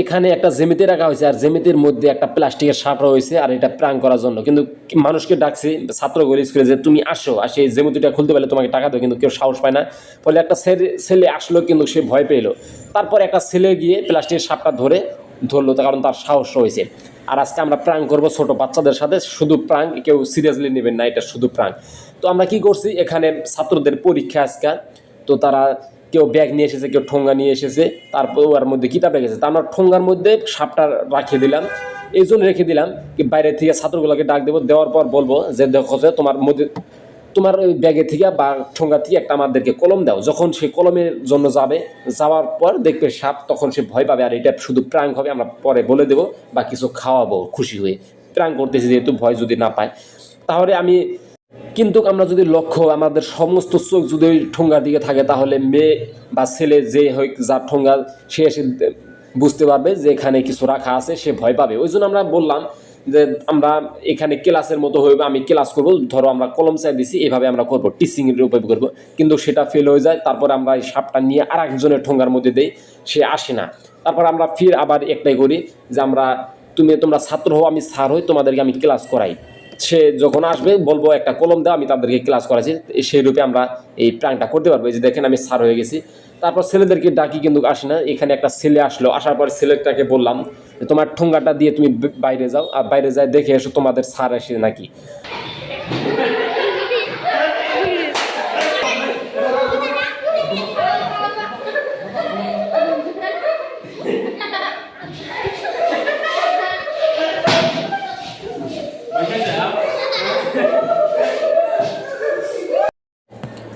এখানে একটা জেমিতে রাখা হয়েছে, আর জেমিতির মধ্যে একটা প্লাস্টিকের সাপ রয়েছে, আর এটা প্রাং করার জন্য। কিন্তু মানুষকে ডাকছি ছাত্রগুলো স্কুলে যে তুমি আসো, আর সেই জেমিতিটা খুলতে পারলে তোমাকে টাকা দেবো কিন্তু কেউ সাহস পায় না। ফলে একটা ছেলে আসলো, কিন্তু সে ভয় পেল। তারপর একটা ছেলে গিয়ে প্লাস্টিকের সাপটা ধরে ধরলো কারণ তার সাহস রয়েছে। আর আজকে আমরা প্রাং করব ছোট বাচ্চাদের সাথে, শুধু প্রাং কেউ সিরিয়াসলি নেবেন না, এটা শুধু প্রাং তো আমরা কি করছি, এখানে ছাত্রদের পরীক্ষা আজকে। তো তারা কেউ ব্যাগ নিয়ে এসেছে, কেউ ঠোঙ্গা নিয়ে এসেছে তারপর ওর মধ্যে কিতাব রেখেছে তা আমরা ঠোঙ্গার মধ্যে সাপটা রাখিয়ে দিলাম। এই জন্য রেখে দিলাম কি বাইরে থেকে ছাত্রগুলোকে ডাক দেবো। দেওয়ার পর বলব যে, দেখো যে, তোমার মধ্যে, তোমার ওই ব্যাগে থেকে বা ঠোঙ্গা থেকে একটা আমাদেরকে কলম দাও। যখন সে কলমের জন্য যাবে, যাওয়ার পর দেখবে সাপ, তখন সে ভয় পাবে। আর এটা শুধু প্রাঙ্ক হবে, আমরা পরে বলে দেবো বা কিছু খাওয়াবো খুশি হয়ে। প্রাঙ্ক করতেছি যেহেতু ভয় যদি না পায়। তাহলে আমি কিন্তু আমরা যদি লক্ষ্য আমাদের সমস্ত চোখ যদি ওই ঠোঙ্গার দিকে থাকে, তাহলে মেয়ে বা ছেলে যে হোক যার ঠোঙ্গা সে এসে বুঝতে পারবে যে এখানে কিছু রাখা আছে, সে ভয় পাবে। ওই জন্য আমরা বললাম যে আমরা এখানে ক্লাসের মতো হইবে আমি ক্লাস করব, ধরো আমরা কলম চাই দিছি, এভাবে আমরা করব, টিচিং উপর করব। কিন্তু সেটা ফেল হয়ে যায়, তারপর আমরা এই সাপটা নিয়ে আর একজনের ঠোঙ্গার মধ্যে দেই, সে আসে না। তারপর আমরা ফির আবার একটাই করি যে আমরা, তুমি তোমরা ছাত্র হও, আমি স্যার হই, তোমাদেরকে আমি ক্লাস করাই। সে যখন আসবে, বলব একটা কলম দেওয়া আমি তাদেরকে ক্লাস করাচ্ছি। সেই রূপে আমরা এই প্রাণটা করতে পারব। এই যে দেখেন আমি সার হয়ে গেছি। তারপর ছেলেদেরকে ডাকি কিন্তু আসে না। এখানে একটা ছেলে আসলো। আসার পর ছেলেটাকে বললাম যে তোমার ঠোঙ্গাটা দিয়ে তুমি বাইরে যাও। আর বাইরে যায় দেখে এসো তোমাদের সার আসে নাকি?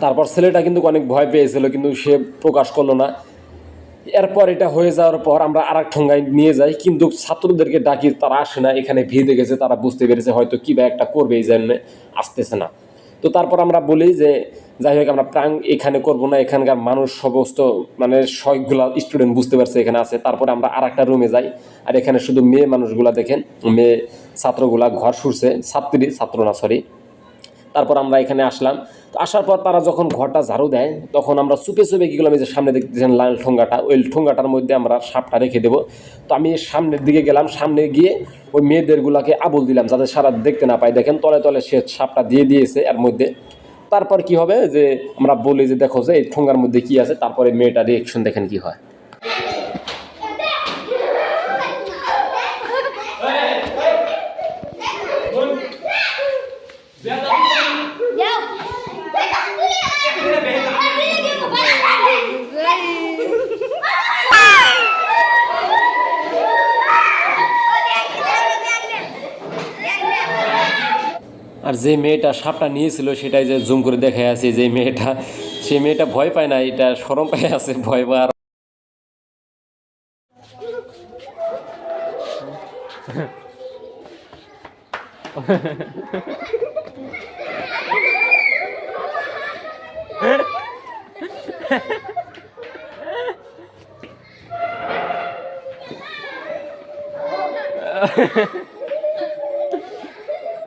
তারপর ছেলেটা কিন্তু অনেক ভয় পেয়েছিল, কিন্তু সে প্রকাশ করল না। এরপর এটা হয়ে যাওয়ার পর আমরা আর এক নিয়ে যাই, কিন্তু ছাত্রদেরকে ডাকি, তারা আসে না, এখানে ভিড় গেছে তারা বুঝতে পেরেছে হয়তো কী বা একটা করবে, এই জন্য আসতেছে না। তো তারপর আমরা বলি যে, যাই হোক, আমরা প্রাং এখানে করব না, এখানকার মানুষ সমস্ত মানে সবগুলা স্টুডেন্ট বুঝতে পারছে এখানে আছে। তারপরে আমরা আর একটা রুমে যাই, আর এখানে শুধু মেয়ে মানুষগুলা দেখেন, মেয়ে ছাত্রগুলা ঘর শুরছে ছাত্রী, ছাত্র না সরি তারপর আমরা এখানে আসলাম আসার পর তারা যখন ঘরটা ঝাড়ু দেয়, তখন আমরা চুপে চুপে কী করলাম যে সামনে দেখতেছেন লাল ঠোঙ্গাটা, ওই ঠোঙ্গাটার মধ্যে আমরা সাপটা রেখে দেবো। তো আমি সামনের দিকে গেলাম, সামনে গিয়ে ওই মেয়েদেরগুলোকে আবুল দিলাম, যাতে সারা দেখতে না পায়। দেখেন, তলে তলে সে সাপটা দিয়ে দিয়েছে এর মধ্যে। তারপর কি হবে? যে আমরা বলি যে, দেখো যে, এই ঠোঙ্গার মধ্যে কি আছে? তারপরে মেয়েটা রিয়েকশন দেখেন কি হয়। আর যে মেয়েটা সাপটা নিয়েছিল সেটাই যে জুম করে দেখে আছে যে মেয়েটা, সে মেয়েটা ভয় পায় না, এটা সরম পায় আছে, ভয় পায় Ha ha ha.